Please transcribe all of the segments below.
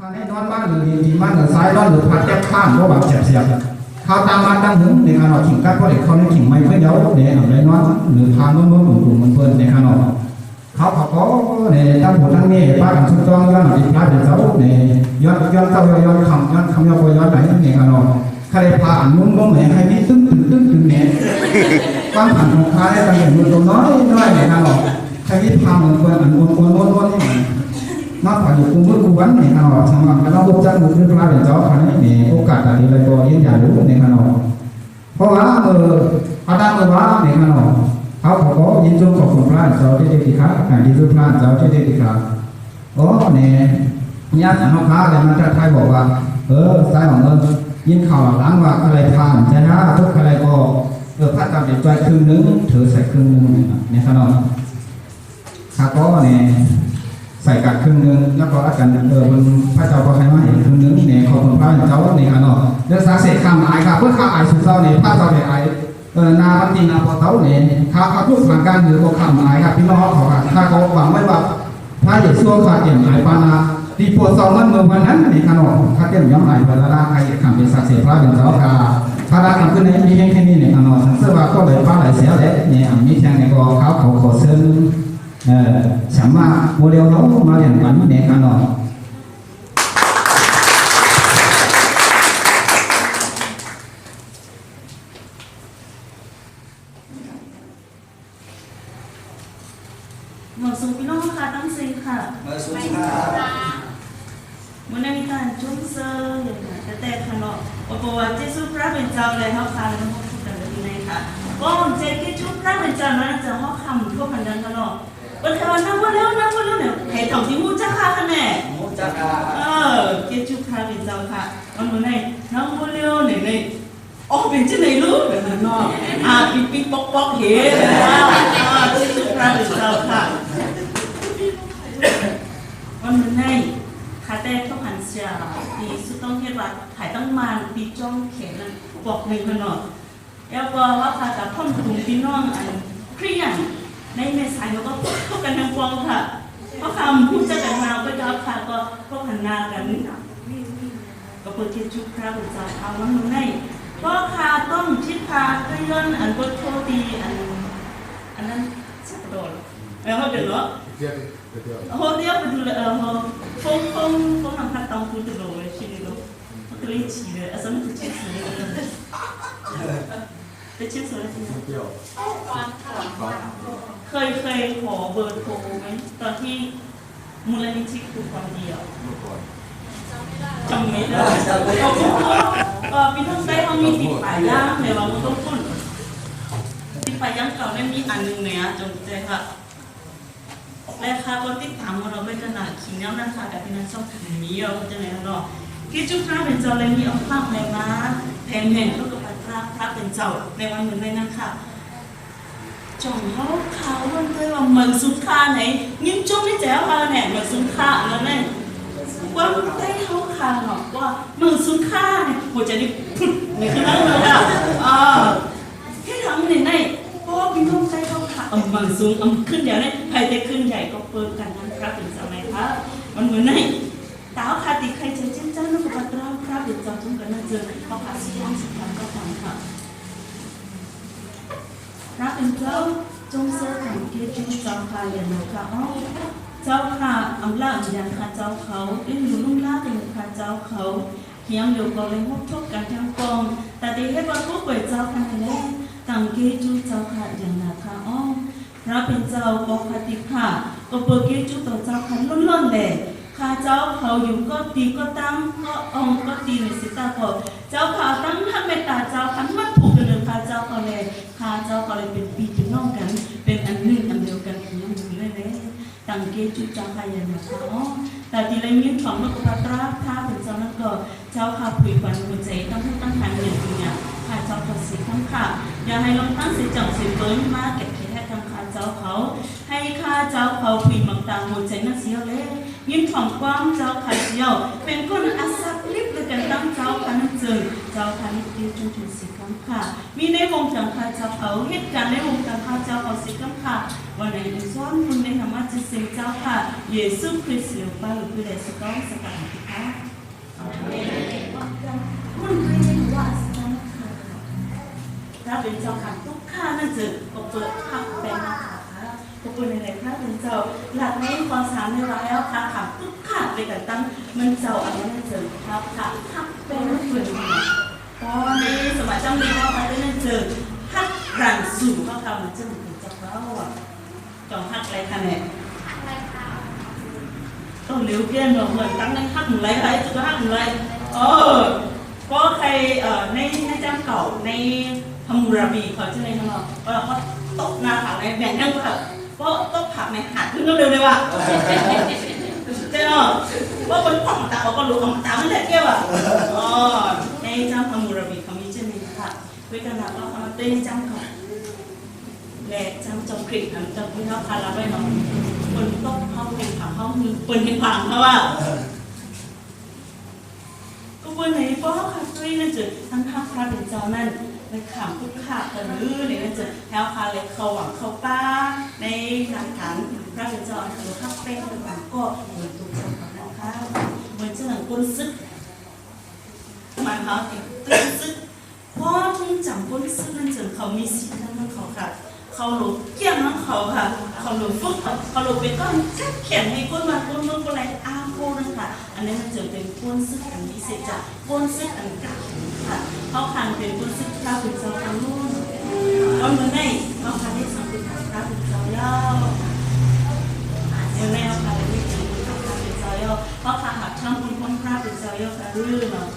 ถ้าให้นอนบ้านหรือดีดีบ้านหรือซ้ายนอนหรือพัดแก้ข้างก็แบบเสียบๆเขาตามมาตั้งหึงในขณะขิงกัดเพราะเด็กเขาในขิงไม่เพื่อเย้าเนี่ยเอาเลยนอนหรือทางนู้นนู้นกลุ่มมันเพื่อนในขณะเขาเขาก็เนี่ยตั้งหัวตั้งนี่ป้ากันชุดจ้องย้อนอีกป้าเดียวเขาเนี่ยย้อนย้อนเต้าย้อนคำย้อนคำย้อนย้อนไหนในขณะใครพาอันนู้นนู้นเนี่ให้มีตึ้งตึ้งตึ้งตึ้งเนี่ยความผ่านของค้าได้ตั้งอย่างนู้นตรงน้อยน้อยในขณะใครที่พาเหมือนเพื่อนอันนู้นนู้นนู้น นู้นนี่ mắc phải được cung bước cung vấn này nào xong rồi cái nó bốc chân một cái pha để cho phải này ô cả cả thì lại có yên giả đúng này nào เพราะว่าเอออาตมาว่าเนี่ยมันเขาเขาก็ยินจงของคนพลาดเจ้าที่ดีครับการที่สุพลาดเจ้าที่ดีครับโอ้เนี่ยญาติของเขาอะไรมันจะทายบอกว่า เออสายของเออยินข่าวหลังว่าอะไรผ่านชนะทุกอะไรก็เออพระจำเด็ดใจครึ่งนึงถือใส่ครึ่งนึงเนี่ยขนาดข้าก็เนี่ย ใส่กัดครึ่งนึงแล้วก็อาจารย์เออบนพระเจ้าพระให้มาเห็นครึ่งนึงเนี่ยขอบคุณพระเจ้าเนี่ยอะเนาะเรื่องสาเสกคำอายครับเพื่อข้าอายสุดเจ้าเนี่ยพระเจ้าเนี่ยอายเออนาบันตินาพอเต้าเนี่ยข้าเขาพูดทางการหรือบอกคำอายครับพี่น้องขาครับข้าเขาหวังไว้ว่าพระเยซูข้าเกี่ยมอายปานาที่ปวดซองมันเมื่อวันนั้นในขนมข้าเกี่ยมย้อมอายเวลาใครคำเป็นสักเสกพระเป็นเจ้าค่ะพระราคำขึ้นในมีแค่นี้เนี่ยขนมเสื้อว่าก็เลยพระหลายเสียแล้วเนี่ยมีแทงในกอเขาเขาขอเชิญเอ่อ สามารถโมเดลเขามาอย่างนั้นในขนมหมอสูพี่น้องค่ะตั้งซิงค่ะมาสุดท้ายวันนี้มีการจุ้มเซอร์อย่างค่ะแต่แต่ขนมบอกว่าเจสุพระเป็นเจ้าเลยเขาค่ะแล้วเขาพูดกันแบบนี้ค่ะก็เจกิจุพระเป็นเจ้านั้นจะเขาคำทั่วกันดังขนม วันเทวันนั่งวันแล้วนั่งวันแล้วเนี่ยให้ต่อที่มูจ้าค่ะคะแน่มุจักาเออเก ในแม่สายเราก็พูดกันทั้งฟองค่ะเพราะคำพูดจะแต่นาวก็จับค่ะก็ก็หันนากันนี่ก็เปิดคิดชุดพระบุตรสาวเอาวันนู้นในก็คาต้องชิดพาก็ย้อนอันก็โทษตีอันอันนั้นสัดโดนแล้วเขาเดือดร้เดียวเดียวเขาเดียวไปดูเลยเออเขาฟงฟงฟงทำพัดตองคุณจะโดนเลยชีลิโลเขาก็เลยฉีเลยอาสมมติฉีเเขาเดือดร้อน Hôm nay mình là không không không làm phát động của từ rồi chỉ đi đâu cái lấy chỉ rồi à sao mình chết rồi cái chết rồi thì เคยเคยขอเบอร์โทรไหมตอนที่มูลนิธิคือความเดียวจำไม่ได้เออพี่ต้องได้เขามีติดป้ายย่างเลยว่ามันต้องพ่นติดป้ายย่างเก่าได้มีอันหนึงเนี่ยจงใจค่ะและค่ะก็ติดตามเราไม่ขนาดขีดแล้วนะคะแต่เป็นนักชอบถือมีเราจะไหนเนาะที่จุดท้าเป็นเจ้าเลยมีเอาภาพอะไรมาแทนแห่งก็ พระพระเป็นเจ้าในวันหนึ่งเลยนะคะจงเขาเขาวันเคยว่าเมือนสุขค่าไหนยิ่งจุ่มไม่แจ๋วค่ะเนี่ยเมือนสุขค่าแล้วเนี่ยว่าได้เขาคาเนาะว่าเมือนสุขค่าเนี่ยหัวใจนี่พุดในขนาดเลยอะอ่าที่ทำในในเพราะว่าพี่ต้องใช้เขาคาเออเมือนสูงเออขึ้นเดี๋ยวนี่ยใครจะขึ้นใหญ่ก็เปิดกันนั้นครับเป็นเจ้าไหมคะมันเหมือนใน ตาคาติใครเจอเจ้าเจ้านุกปัตราครับเป็นเจ้าจุ่มกันน่าเจอเขาพาสิยังสิครับก็ฟังค่ะระเป็นเจ้าจงเสด็จเกียรติเจ้าค่ะอย่าหนูค่ะอ๋อเจ้าค่ะอำลาอันยันค่ะเจ้าเขาเล่นอยู่ลุ่มล่าเป็นค่ะเจ้าเขาเฮียงอยู่ก็เลยพบทบกันทั้งกองแต่ดีให้บรรพุเปิดเจ้าค่ะแล้วตังเกจูเจ้าค่ะอย่างนาค่ะอ๋อพระเป็นเจ้าก็คติค่ะก็เปิดเกจูต่อเจ้าค่ะล้นๆเลย ข้าเจ้าเขาอยู่ก็ตีก็ตั้งก็องก็ตีในสิตาพอเจ้าค่ะตั้งท่านเมตตาเจ้าค่ะมันผูกกันเลยค่ะเจ้าเขาเลยข้าเจ้าก็เลยเป็นปีพี่น้องกัน เป็นอันหนึ่งอันเดียวกันอย่างนี้เลยเลยตั้งเกจุจ้าค่ะอย่างนะคะอ๋อแต่ทีไรมีของนกกระตราถ้าถึงเจ้านั้นก็เจ้าค่ะผุยควันหัวใจตั้งทั้ตั้งทางอย่างนี้เนี่ยข้าเจ้าขอสีทั้งค่ะ อย่าให้ลงตั้งสีจังสีเบิ้ลมาเก็บเขียนให้ทางข้าเจ้าเขา ให้ข้าเจ้าเขาผุยมักตาหัวใจนั่นเสียเลย ยิ่งของความเจ้าค่ะเสียวเป็นคนอาศักลิบเลยกันตั้งเจ้าคันจึงเจ้าค่ะนี่คือจนถึงสีครั้งค่ะ มีในวงการข้าเจ้าเขาเหตุการณ์ในวงการข้าเจ้าเขาสิกังค่ะวันไหนในซ้อนคุณในธรรมะจิตเสียเจ้าค่ะเยซูคริสต์หรือป้าหรือผู้ใดสักต้องสักการค่ะมันไม่ได้ว่าสังขารถ้าเป็นเจ้าค่ะทุกข้านั่นจะก็เปิดพักเป็นนะคะ ก็เป็นอะไรถ้าเป็นเจ้าหลักในความสามในร้อยแล้วค่ะค่ะทุกข้าไปกันตั้งมันเจ้าอันนี้นั่นเจอครับค่ะพักเป็นฝืนตอนนี้สมัยจำเรียนว่าเขาได้นั่นเจอพักรันสู่เขาทำมันจะเหมือนเจ้าเราอะจองพักอะไรคะเนี่ยอะไรคะต้องเลี้ยวเพี้ยนเหมือนตั้งในหักหนึ่งไรไรจุดหักหนึ่งไรเออก็ใครเอ่อในในจำเก่าในฮัมมูราบีเขาชื่ออะไรนะเนาะเออเขาตกหน้าผักในแบ่งกันผักก็ต ก็ก็ผักในหัดขึ้นเร็วเลยว่ะเจ้าเนาะว่าเป็นผักตาเขาก็รู้ผักตาไม่ได้เกี่ยวอะอ๋อในจำฮัมมูราบีเขามีชื่อนี้ค่ะเวกันนะก็เขาเป็นจำเก่าและจำจงกรีกนะจำที่เขาพาเราไปเนาะคนต้องเข้าเป็นผังเข้ามีเปิดเป็นผังเพราะว่าก็วันไหนป้อค่ะด้ยนั่นจะทั้งข้าพระเป็นจ้านั่น ในขามพุทธขากันหรือในนั่นจะแถวคาเลยเขาหวังเขาป้า ในหลักฐานพระเจ้าอันคือข้าเป็นเป็นผังก็เหมือนตัวเจ้าของนะคะเหมือนเจ้าหนังก้นซึกมายความถึงก้นซึกเพราะทุ่งจังก้นซึกนั่นจะเขามีสิทธิ์นั่นเขาค่ะเขาหลบเกี่ยงน้ำเขาค่ะ เขาหลบฟุกเขาหลบเป็นก้อนแค่เขียนให้ก้นมาก้นก้นก้นอะไร อ้าวก้นนั่นค่ะอันนี้มันจะเป็นก้นซึกอันพิเศษจากก้นซึกอันเก่าค่ะเขาคันเป็นก้นซึกข้าวเป็นเจ้าทางนู้นเอาเมื่อไงเขาคันได้สังเป็นข้าวเป็นเจ้าย่อเมื่อไงเขาคันได้ไม่ถึงข้าวเป็นเจ้าย่อเขาะคันหักช่างคนคนข้าวเป็นเจ้าย่อค่ะรื่อเนาะ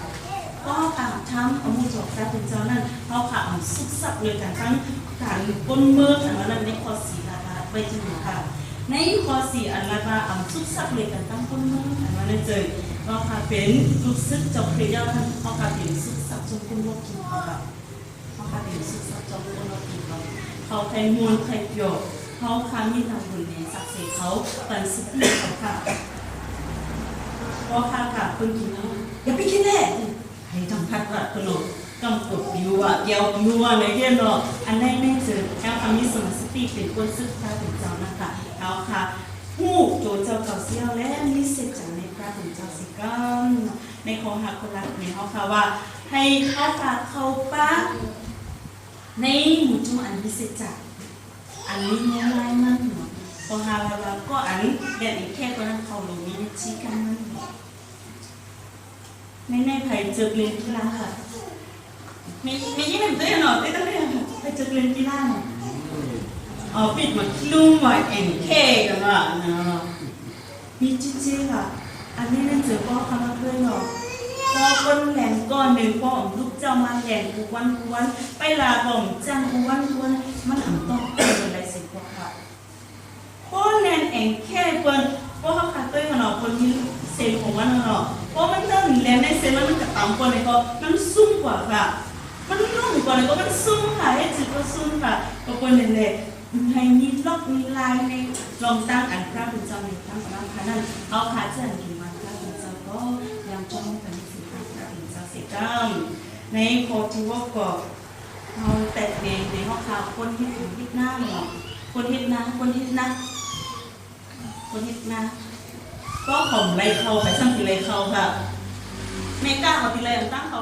ก็การทำเอามือจบแค่เป็นเจ้านั่นเขาขาเอาสุกสับเลยกันทั้งการก้นเมื่อทั้งนั้นในคอสีลาลาไปจนถึงค่ะ ในคอสี่อันลาลาเอาสุกสับเลยกันตั้งก้นเมื่อทั้งนั้นเจอก็ค่ะเป็นลูกซึกจบเคลียร์ท่านเขาค่ะเป็นสุกสับจนก้นโลกกินเขาค่ะเขาค่ะเป็นสุกสับจนก้นโลกกินเขาเขาใครมวลใครโยกเขาค่ะมีทำบุญในศักดิ์ศรีเขาปันสติเขาค่ะก็ค่ะค่ะคนกินเขาอย่าไปคิดแน่ให้ทำพัดว่าตลกกำกดยู่อะเกี่ยวยู่อะในเรื่องเนาะอันนั้นแม่เจอแก้วคำนี้สมาสติเป็นคนซึกพระเป็นเจ้านะคะ เจ้าเก่าเสี้ยวและนิสิตจากในพระเป็นเจ้าสิกัมในของหักคนรักในเขาค่ะว่า ให้เข้าฝากเข้าป้าในหมู่จุ่มอันนิสิตจากอันนี้ง่ายมากเนาะพอหาว่าก็อันเด็ดอีกแค่ก็นั้นเขาลงนี้ชี้กันนั่นเนาะในในไผ่เจอเรียนกีฬาค่ะมีมียี่หนึ่งตัวหน่อยได้ตั้งเรียนค่ะไปเจอเรียนกีฬาหน่อยอ๋อปิดมาลุงม มีจิ๊ดจิ๊ค่ะ อันนี้นั่นเจอพ่อคำว่าเพื่อนเนาะพอคนแหลงก้อนหนึ่งพ่อของลูกเจ้ามาแหลงกูวันกูวัน ไปลาบ่มจังกูวันกูวันมันอ่ำต้องเป็นอะไรสิกว่าค่ะพราะแนนเองแค่เปิ้นพราะเขาขาดตัวหนอคนที่เซลของมันหนอเพราะมันเริ่มแลนในเซลแล้วมันกระต่ำกว่าเลยก็มันซุ่มกว่าค่ะ มันนุ่มกว่าเลยก็มันซุ่มค่ะให้จืดก็ซุ่มค่ะก็เป็นเลยเลยให้มีล็อกมีลายใน ลองตั้งอันพระบุญเจ้าในตั้งพระค่ะนั่นเอาขาเจริญกินมันพระบุญเจ้าก็ยังจ้องเป็นสิพระบุญเจ้าเสกรรมในโคจิวก็เราแต่เด็กในห้องข่าวคนที่ถึงที่หน้าเนาะคนที่หน้าคนที่หน้าคนที่หนะก็ของไรเขาไปสั่งที่ไรเขาค่ะเมกาเขาที่ไรตั้งเขา